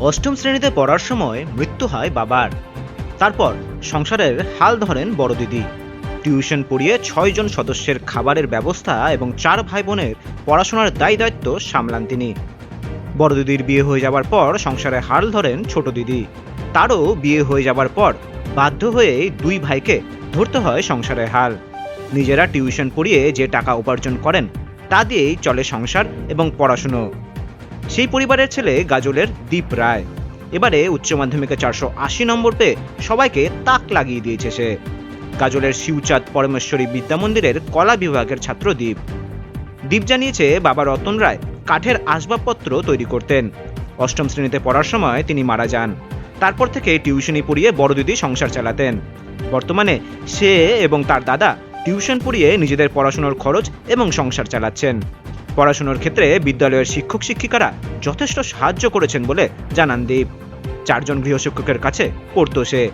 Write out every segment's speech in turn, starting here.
অষ্টম শ্রেণীতে পড়ার সময় মৃত্যু হয় বাবার। তারপর সংসারের হাল ধরেন বড় দিদি। টিউশন পড়িয়ে ছয়জন সদস্যের খাবারের ব্যবস্থা এবং চার ভাই বোনের পড়াশোনার দায় দায়িত্ব সামলান তিনি। বড় দিদির বিয়ে হয়ে যাবার পর সংসারে হাল ধরেন ছোট দিদি। তারও বিয়ে হয়ে যাবার পর বাধ্য হয়ে দুই ভাইকে ধরতে হয় সংসারের হাল। নিজেরা টিউশন পড়িয়ে যে টাকা উপার্জন করেন, তা দিয়েই চলে সংসার এবং পড়াশুনো। সেই পরিবারের ছেলে গাজলের দীপ রায়। এবারে উচ্চ মাধ্যমিকে চারশো আশি নম্বর পেয়ে সবাইকে তাক লাগিয়ে দিয়েছে সে। গাজলের শিবচাঁদ পরমেশ্বরী বিদ্যা মন্দিরের কলা বিভাগের ছাত্র দীপ। দীপ জানিয়েছে, বাবা রতন রায় কাঠের আসবাবপত্র তৈরি করতেন। অষ্টম শ্রেণীতে পড়ার সময় তিনি মারা যান। তারপর থেকে টিউশনি পড়িয়ে বড় দিদি সংসার চালাতেন। বর্তমানে সে এবং তার দাদা টিউশন পড়িয়ে নিজেদের পড়াশোনার খরচ এবং সংসার চালাচ্ছেন। পড়াশোনার ক্ষেত্রে বিদ্যালয়ের শিক্ষক শিক্ষিকারা যথেষ্ট সাহায্য করেছেন বলে জানান দীপ। চারজন গৃহশিক্ষকের কাছে পড়তো সে।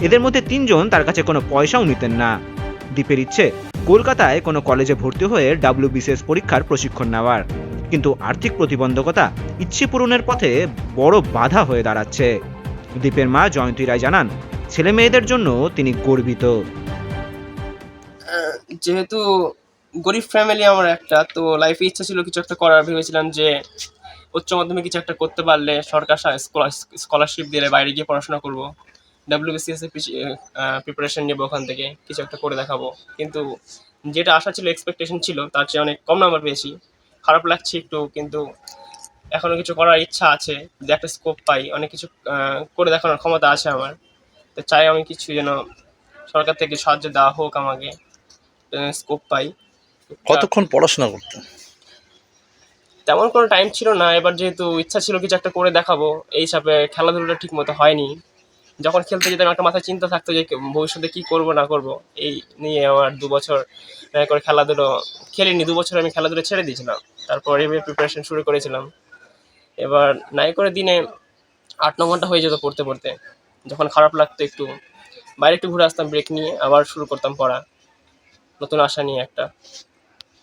এদের মধ্যে তিনজন তার কাছে কোনো পয়সাও নিতেন না। দীপের ইচ্ছে, কলকাতায় কোনো কলেজে ভর্তি হয়ে ডাব্লিউবিসিএস পরীক্ষার প্রশিক্ষণ নেওয়ার। কিন্তু আর্থিক প্রতিবন্ধকতা ইচ্ছে পূরণের পথে বড় বাধা হয়ে দাঁড়াচ্ছে। দীপের মা জয়ন্তী রায় জানান ছেলে মেয়েদের জন্য তিনি গর্বিত। যেহেতু গরিব ফ্যামিলি আমার একটা, তো লাইফে ইচ্ছা ছিল কিছু একটা করার, ভেবেছিলাম যে উচ্চ মাধ্যমিক কিছু একটা করতে পারলে সরকার স্কলারশিপ দিলে বাইরে গিয়ে পড়াশোনা করব। ডাব্লিউবিসিএস এর প্রিপারেশন নেব ওখান থেকে, কিছু একটা করে দেখাবো। কিন্তু যেটা আশা ছিল এক্সপেকটেশন ছিল, তার চেয়ে অনেক কম নাম্বার পেয়েছি। খারাপ লাগছে একটু, কিন্তু এখনও কিছু করার ইচ্ছা আছে যে একটা স্কোপ পাই, অনেক কিছু করে দেখানোর ক্ষমতা আছে আমার। তো চাই আমি কিছু যেন সরকার থেকে সাহায্য দেওয়া হোক আমাকে স্কোপ পাই। কতক্ষণ পড়াশোনা করতে? তেমন কোনো টাইম ছিল না, এবার যেহেতু ইচ্ছা ছিল কিছু একটা করে দেখাবো, এই হিসাবে খেলাধুলাটা ঠিক মতো হয়নি। যখন খেলতে যেতাম একটা মাথায় চিন্তা থাকতো যে ভবিষ্যতে কি করব, না করব, এই নিয়ে আমার দু বছর করে খেলাধুলো খেলিনি, দু বছর আমি খেলাধুলো ছেড়ে দিয়েছিলাম। তারপর এভাবে প্রিপারেশন শুরু করেছিলাম। এবার নাই করে দিনে আট, ন ঘণ্টা হয়ে যেত পড়তে পড়তে। যখন খারাপ লাগতো একটু, বাইরে একটু ঘুরে আসতাম ব্রেক নিয়ে, আবার শুরু করতাম পড়া। নতুন আশা নিয়ে একটা।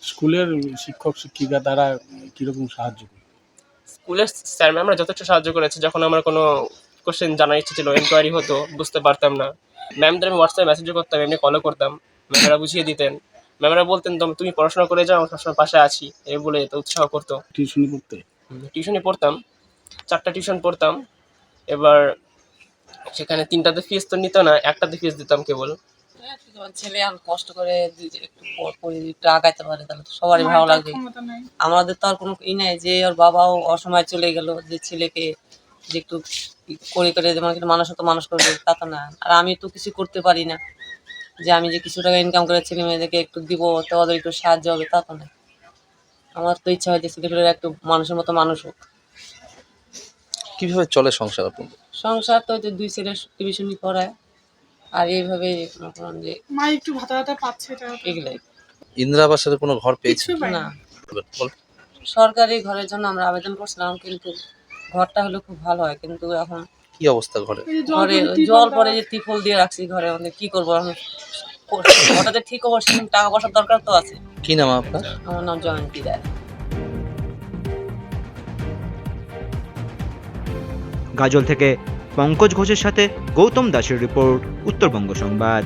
স্কুলের শিক্ষক শিক্ষিকা তারা কীরকম সাহায্য করে? স্কুলের স্যার ম্যামরা যথেষ্ট সাহায্য করেছে। যখন আমার কোনো কোশ্চেন জানার ইচ্ছে ছিল এনকোয়ারি হতো বুঝতে পারতাম না। ম্যামদের আমি হোয়াটসঅ্যাপে মেসেজও করতাম এমনি কলও করতাম। ম্যামেরা বুঝিয়ে দিতেন। ম্যামেরা বলতেন "তোম- তুমি পড়াশোনা করে যাও আমি সবসময় পাশে আছি। এই বলে তো উৎসাহ করতো। টিউশনি করতে টিউশনি পড়তাম। চারটা টিউশন পড়তাম। এবার সেখানে তিনটাতে ফিস তো নিত না একটাতে ফিস দিতাম কেবল। তোমার ছেলে এখন কষ্ট করে একটু একটু আগাইতে পারে তাহলে তো সবারই ভালো লাগবে। আমাদের তো আর কোনো ই নাই যে ওর বাবাও অসময় চলে গেল যে ছেলেকে যে একটু করে করে যেমন একটা মানুষ তো মানুষ করবে তা তো না। আর আমি তো কিছু করতে পারি না। যে আমি যে কিছু টাকা ইনকাম করে ছেলে মেয়েদেরকে একটু দিব তো ওদের একটু সাহায্য হবে তা তো না। আমার তো ইচ্ছা হয় যে ছেলেপেলেরা একটু মানুষের মতো মানুষ হোক। কীভাবে চলে সংসার আপনাদের? সংসার তো ওই দুই ছেলে টিউশনি পড়ায়। আর এইভাবে মনে করেন যে মা একটু ভাতা ভাতা পাচ্ছে এটা এগুলাই। ইন্দিরা আবাসের কোনো ঘর পেয়েছে? কিছু না। বল। সরকারি ঘরের জন্য আমরা আবেদন করছিলাম কিন্তু ঘরটা হলে খুব ভালো হয় কিন্তু এখন কি অবস্থা ঘরে? ঘরে জল পরে। যে ত্রিপল দিয়ে রাখছি ঘরে মানে কি করব এখন? যে ঠিক হব সেরকম টাকা পয়সার দরকার তো আছে। কি নাম আপনার? আমার নাম জয়ন্তী রায়। গাজল থেকে পঙ্কজ ঘোষের সাথে গৌতম দাসের রিপোর্ট উত্তরবঙ্গ সংবাদ।